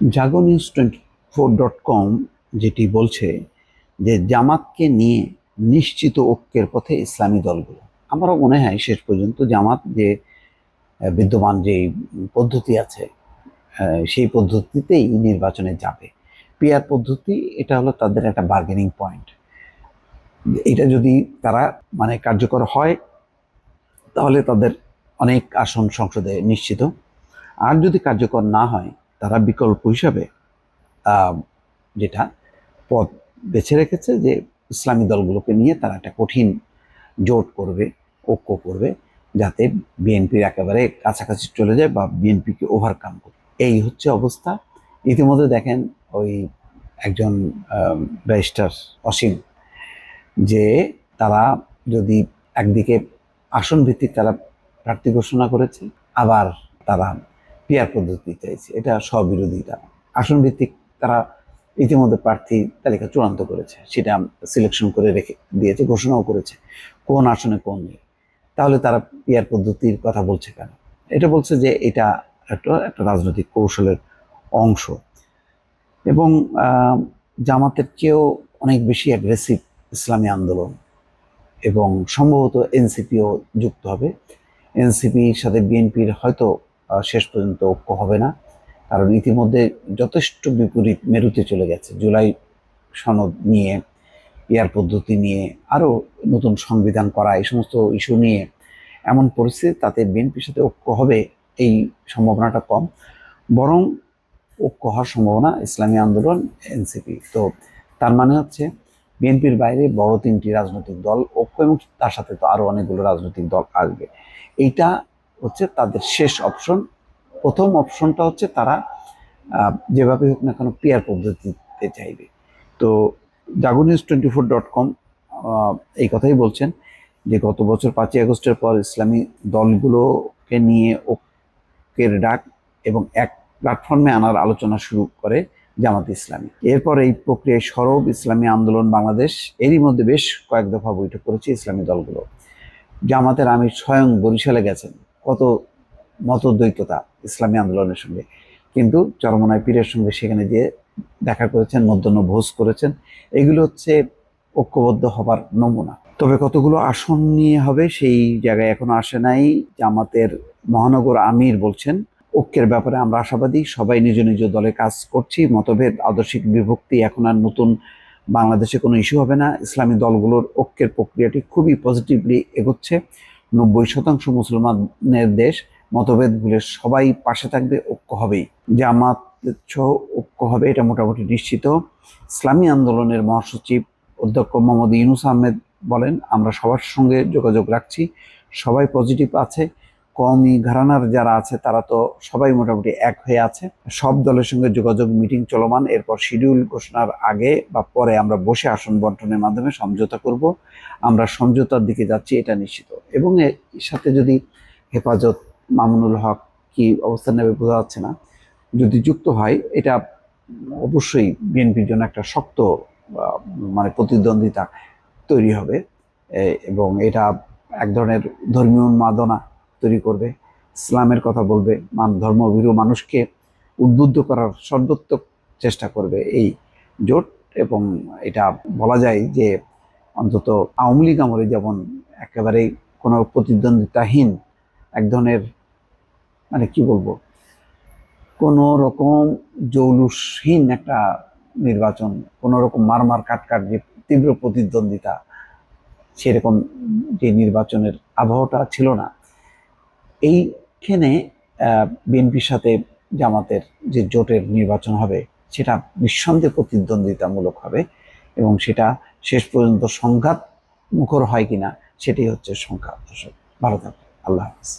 Jago news twenty four dot com যেটি বলছে যে জামাতকে নিয়ে নিশ্চিত ঐক্যের পথে ইসলামী দলগুলো। আমারও মনে হয় শেষ পর্যন্ত জামাত যে বিদ্যমান যে পদ্ধতি আছে সেই পদ্ধতিতেই নির্বাচনে যাবে। পিয়ার পদ্ধতি, এটা হলো তাদের একটা বার্গেনিং পয়েন্ট এটা যদি তারা মানে কার্যকর হয়, তাহলে তাদের অনেক আসন সংসদে নিশ্চিত। আর যদি কার্যকর না হয় তারা বিকল্প হিসাবে যেটা পথ বেছে রেখেছে যে ইসলামী দলগুলোকে নিয়ে তারা একটা কঠিন জোট করবে, ঐক্য করবে, যাতে বিএনপির একেবারে কাছাকাছি চলে যায় বা বিএনপিকে ওভারকাম করবে এই হচ্ছে অবস্থা। ইতিমধ্যে দেখেন ওই একজন ব্যারিস্টার অসীম যে তারা যদি একদিকে আসন ভিত্তিক তারা প্রার্থী ঘোষণা করেছে, আবার তারা পিয়ার পদ্ধতি চাইছে। এটা স্ববিরোধিতা আসন ভিত্তিক তারা ইতিমধ্যে প্রার্থী তালিকা চূড়ান্ত করেছে। সেটা সিলেকশন করে রেখে দিয়েছে, ঘোষণাও করেছে। কোন আসনে কোন নেই। তাহলে তারা পিয়ার পদ্ধতির কথা বলছে কেন? এটা বলছে যে এটা একটা একটা রাজনৈতিক কৌশলের অংশ। এবং জামাতের চেয়েও অনেক বেশি অ্যাগ্রেসিভ ইসলামী আন্দোলন। এবং সম্ভবত এনসিপিও যুক্ত হবে। এনসিপির সাথে বিএনপির হয়তো শেষ পর্যন্ত ঐক্য হবে না। কারণ ইতিমধ্যে যথেষ্ট বিপরীত মেরুতে চলে গেছে। জুলাই সনদ নিয়ে, পিয়ার পদ্ধতি নিয়ে, আরও নতুন সংবিধান করা, এই সমস্ত ইস্যু নিয়ে এমন পরিস্থিতি, তাতে বিএনপির সাথে ঐক্য হবে এই সম্ভাবনাটা কম। বরং ঐক্য হওয়ার সম্ভাবনা, ইসলামী আন্দোলন, এনসিপি। তো তার মানে হচ্ছে বিএনপির বাইরে বড় তিনটি রাজনৈতিক দল ঐক্য এবং তার সাথে তো আরও অনেকগুলো রাজনৈতিক দল আসবে। এইটা হচ্ছে তাদের শেষ অপশন। প্রথম অপশনটা হচ্ছে তারা যেভাবে হোক না কেন পিয়ার পদ্ধতিতে চাইবে। তো Jago twenty four dot com এই কথাই বলছেন যে গত বছর পাঁচই আগস্টের পর ইসলামী দলগুলোকে নিয়ে ওকের ডাক এবং এক প্ল্যাটফর্মে আনার আলোচনা শুরু করে জামাত ইসলামী। এরপর এই প্রক্রিয়ায় সরব ইসলামী আন্দোলন বাংলাদেশ। এরই মধ্যে বেশ কয়েক দফা বৈঠক করেছে ইসলামী দলগুলো। জামাতের আমির স্বয়ং বরিশালে গেছেন। কত মতদ্বৈততা ইসলামী আন্দোলনের সঙ্গে। কিন্তু চরমনায় পীরের সঙ্গে সেখানে যে দেখা করেছেন, মধ্যাহ্ন ভোজ করেছেন। এগুলো হচ্ছে ঐক্যবদ্ধ হবার নমুনা। তবে কতগুলো আসন নিয়ে হবে সেই জায়গায় এখনও আসে নাই। জামাতের মহানগর আমির বলছেন, ঐক্যের ব্যাপারে আমরা আশাবাদী, সবাই নিজ নিজ দলে কাজ করছি। মতভেদ, আদর্শিক বিভক্তি এখন আর নতুন বাংলাদেশে কোনো ইস্যু হবে না। ইসলামী দলগুলোর ঐক্যের প্রক্রিয়াটি খুবই পজিটিভলি এগোচ্ছে। নব্বই শতাংশ মুসলমানের দেশ মতভেদ ভুলে সবাই পাশে থাকবে, ঐক্য হবেই। জামাত ঐক্য হবে, এটা মোটামুটি নিশ্চিত। ইসলামী আন্দোলনের মহাসচিব অধ্যক্ষ মোহাম্মদ ইউনুস আহমেদ বলেন, আমরা সবার সঙ্গে যোগাযোগ রাখছি, সবাই পজিটিভ আছে কমই ঘরানার যারা আছে, তারা তো সবাই মোটামুটি এক হয়ে আছে। সব দলের সঙ্গে যোগাযোগ মিটিং চলমান। এরপর শিডিউল ঘোষণার আগে বা পরে আমরা বসে আসন বন্টনের মাধ্যমে সমঝোতা করব। আমরা সমঝোতার দিকে যাচ্ছি, এটা নিশ্চিত। এবং এর সাথে যদি হেফাজত মামুনুল হক কি অবস্থান নেবে বোঝা যাচ্ছে না। যদি যুক্ত হয়, এটা অবশ্যই বিএনপির জন্য একটা শক্ত মানে প্রতিদ্বন্দ্বিতা তৈরি হবে। এবং এটা এক ধরনের ধর্মীয় উন্মাদনা তৈরি করবে, ইসলামের কথা বলবে, মান ধর্মভীরু মানুষকে উদ্বুদ্ধ করার সর্বোত্তক চেষ্টা করবে এই জোট। এবং এটা বলা যায় যে অন্তত আওয়ামী লীগ আমলে যেমন একেবারেই কোনো প্রতিদ্বন্দ্বিতাহীন এক ধরনের মানে কি বলব, কোনো রকম জৌলুসহীন একটা নির্বাচন, কোনো রকম মারমার কাটকাট যে তীব্র প্রতিদ্বন্দ্বিতা, সেরকম যে নির্বাচনের আবহাওয়াটা ছিল না। এইখানে বিএনপির সাথে জামাতের যে জোটের নির্বাচন হবে, সেটা নিঃসন্দেহে প্রতিদ্বন্দ্বিতামূলক হবে এবং সেটা শেষ পর্যন্ত সংঘাত মুখর হয় কিনা, সেটাই হচ্ছে সংখ্যা ভালো থাকবে আল্লাহ হাফিজ।